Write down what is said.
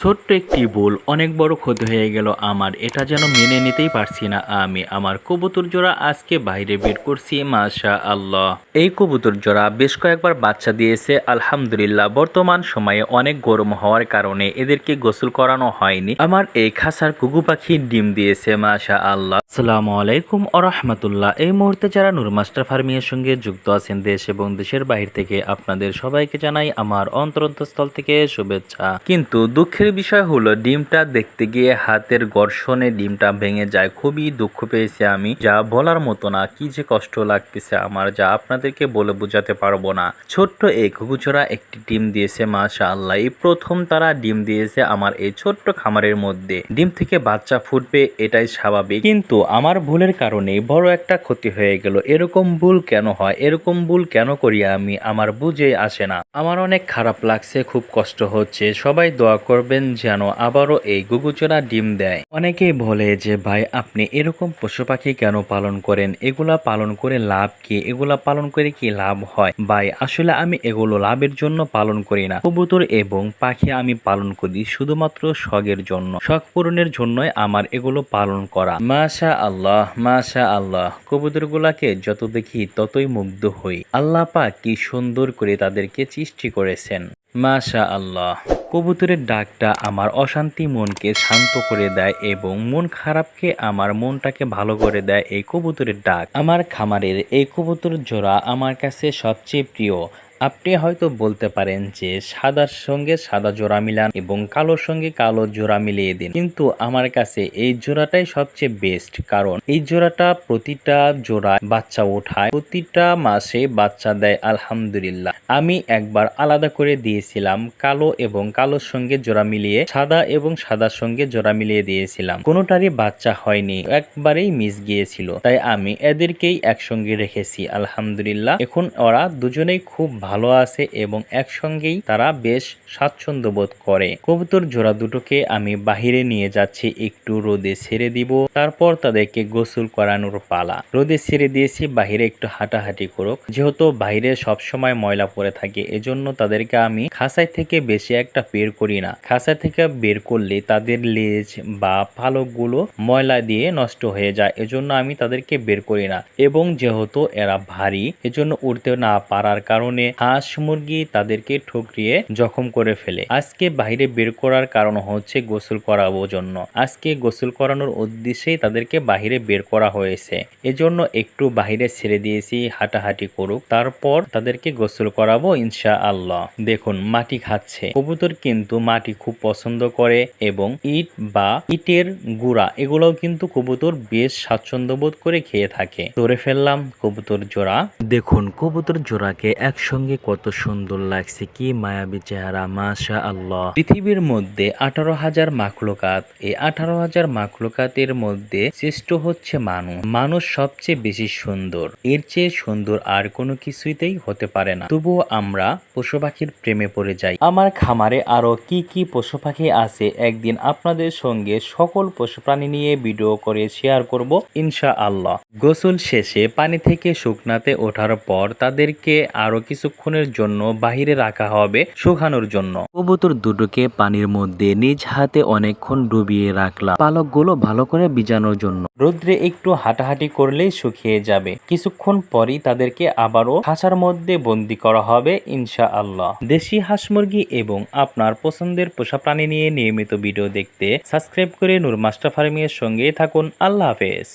ছোট্ট একটি ভুল, অনেক বড় ক্ষতি হয়ে গেল আমার। এটা যেন মেনে নিতেই পারছি না আমি। আমার কবুতর জোড়া আজকে বাইরে বের করছি মাশা আল্লাহ এই কবুতর জোড়া বেশ কয়েকবার বাচ্চা দিয়েছে, আলহামদুলিল্লাহ। বর্তমান সময়ে অনেক গরম হওয়ার কারণে এদেরকে গোসল করানো হয়নি। আমার এই খাসার কুকু পাখি ডিম দিয়েছে মাশা আল্লাহ আসসালামু আলাইকুম আরহামতুল্লাহ এই মুহূর্তে যারা নূর মাস্টার ফার্মিংয়ের সঙ্গে যুক্ত আছেন দেশ এবং দেশের বাইরে থেকে, আপনাদের সবাইকে জানাই আমার অন্তরন্তস্থল থেকে শুভেচ্ছা। কিন্তু দুঃখের বিষয় হলো ডিমটা দেখতে গিয়ে হাতের ঘর্ষণে ডিমটা ভেঙে যায়। খুবই দুঃখ পেয়েছি আমি। যা বলার মতো না, কি যে কষ্ট লাগতেছে আমার, যা আপনাদেরকে বলে বোঝাতে পারব না। ছোট্ট এই ঘুঘুচোরা একটি ডিম দিয়েছে মাশা আল্লাহ এই প্রথম তারা ডিম দিয়েছে আমার এই ছোট্ট খামারের মধ্যে। ডিম থেকে বাচ্চা ফুটবে, এটাই স্বাভাবিক। কিন্তু আমার ভুলের কারণে বড় একটা ক্ষতি হয়ে গেল। এরকম ভুল কেন হয়? এরকম ভুল কেন করি আমি? আমার বুঝে আসে না। আমার অনেক খারাপ লাগছে, খুব কষ্ট হচ্ছে। সবাই দোয়া করবেন যেন আবারও এই গুগুচোরা ডিম দেয়। অনেকেই বলে যে, ভাই, আপনি এরকম পশু পাখি কেন পালন করেন? এগুলা পালন করে লাভ কি? এগুলা পালন করে কি লাভ হয়? ভাই, আসলে আমি এগুলো লাভের জন্য পালন করি না। কবুতর এবং পাখি আমি পালন করি শুধুমাত্র শখের জন্য। শখ পূরণের জন্যই আমার এগুলো পালন করা। মাশা আল্লাহ মাশা আল্লাহ কবুতরগুলাকে যত দেখি ততই মুগ্ধ হই। আল্লাহ পাক কি সুন্দর করে তাদেরকে সৃষ্টি করেছেন। মাশা আল্লাহ কবুতরের ডাকটা আমার অশান্তি মনকে শান্ত করে দেয় এবং মন খারাপকে আমার মনটাকে ভালো করে দেয় এই কবুতরের ডাক। আমার খামারের এই কবুতর জোড়া আমার কাছে সবচেয়ে প্রিয়। আপনি হয়তো বলতে পারেন যে সাদার সঙ্গে সাদা জোড়া মিলান এবং কালোর সঙ্গে কালো জোড়া মিলিয়ে দিন। কিন্তু আমার কাছে এই জোড়াটাই সবচেয়ে বেস্ট কারণ এই জোড়াটা প্রতিটা জোড়া বাচ্চা ওঠায়, প্রতিটা মাসে বাচ্চা দেয়, আলহামদুলিল্লাহ। আমি একবার আলাদা করে দিয়েছিলাম কালো এবং কালোর সঙ্গে জোড়া মিলিয়ে, সাদা এবং সাদার সঙ্গে জোড়া মিলিয়ে দিয়েছিলাম। কোনোটারই বাচ্চা হয়নি, একবারেই মিস গিয়েছিল। তাই আমি এদেরকেই একসঙ্গে রেখেছি, আলহামদুলিল্লাহ। এখন ওরা দুজনেই খুব ভালো আছে এবং একসঙ্গেই তারা বেশ স্বাচ্ছন্দ্য বোধ করে। কবুতর জোড়া দুটোকে আমি বাহিরে নিয়ে যাচ্ছি, একটু রোদে ছেড়ে দিব, তারপর তাদেরকে গোসল করানোর পালা। রোদে ছেড়ে দিয়েছি, বাহিরে একটু হাঁটাহাঁটি করুক। যেহেতু বাইরে সবসময় ময়লা পড়ে থাকে, এজন্য তাদেরকে আমি খাঁচাই থেকে বেশি একটা বের করি না। খাঁচা থেকে বের করলে তাদের লেজ বা পালকগুলো ময়লা দিয়ে নষ্ট হয়ে যায়, এজন্য আমি তাদেরকে বের করি না। এবং যেহেতু এরা ভারী, এজন্য উড়তে না পারার কারণে হাঁস মুরগি তাদেরকে ঠুকরিয়ে জখম করে ফেলে। আজকে বাইরে বের করার কারণ হচ্ছে গোসল করাবো জন্য। আজকে গোসল করানোর উদ্দেশ্যেই তাদেরকে বাহিরে বের করা হয়েছে। এজন্য একটু বাহিরে ছেড়ে দিয়েছি, হাঁটাহাঁটি করুক। তারপর তাদেরকে গোসল করাবো ইনশা আল্লাহ দেখুন, মাটি খাচ্ছে। কবুতর কিন্তু মাটি খুব পছন্দ করে এবং ইট বা ইটের গুড়া, এগুলোও কিন্তু কবুতর বেশ স্বাচ্ছন্দ্য বোধ করে খেয়ে থাকে। ধরে ফেললাম, কবুতর জোড়া। দেখুন, কবুতর জোড়াকে একসঙ্গে কত সুন্দর লাগছে, কি মায়াবী চেহারা মাশা আল্লাহ পৃথিবীর মধ্যে আঠারো হাজার মাখলুকাত, এই আঠারো হাজার মাখলুকাতের মধ্যে শ্রেষ্ঠ হচ্ছে মানুষ। মানুষ সবচেয়ে বেশি সুন্দর। এর চেয়ে সুন্দর আর কোনো কিছুইতেই হতে পারে না। তবুও আমরা পশু পাখির প্রেমে পড়ে যাই। আমার খামারে আরও কি কি পশু পাখি আছে, একদিন আপনাদের সঙ্গে সকল পশু প্রাণী নিয়ে ভিডিও করে শেয়ার করব ইনশা আল্লাহ গোসল শেষে পানি থেকে শুকনাতে ওঠার পর তাদেরকে আরও কিছুক্ষণের জন্য বাহিরে রাখা হবে শুকানোর জন্য। কবুতর দুটোকে পানির মধ্যে নিজ হাতে অনেকক্ষণ ডুবিয়ে রাখলাম। পালকগুলো ভালো করে ভিজানোর জন্য। রোদ্রে একটু হাঁটাহাঁটি করলেই শুকিয়ে যাবে। কিছুক্ষণ পরই তাদেরকে আবারও খাঁচার মধ্যে বন্দি করা হবে ইনশা আল্লাহ দেশি হাঁস মুরগি এবং আপনার পছন্দের পোষা প্রাণী নিয়ে নিয়মিত ভিডিও দেখতে সাবস্ক্রাইব করে নূর মাস্টার ফার্মিংয়ের সঙ্গে থাকুন। আল্লাহ হাফেজ।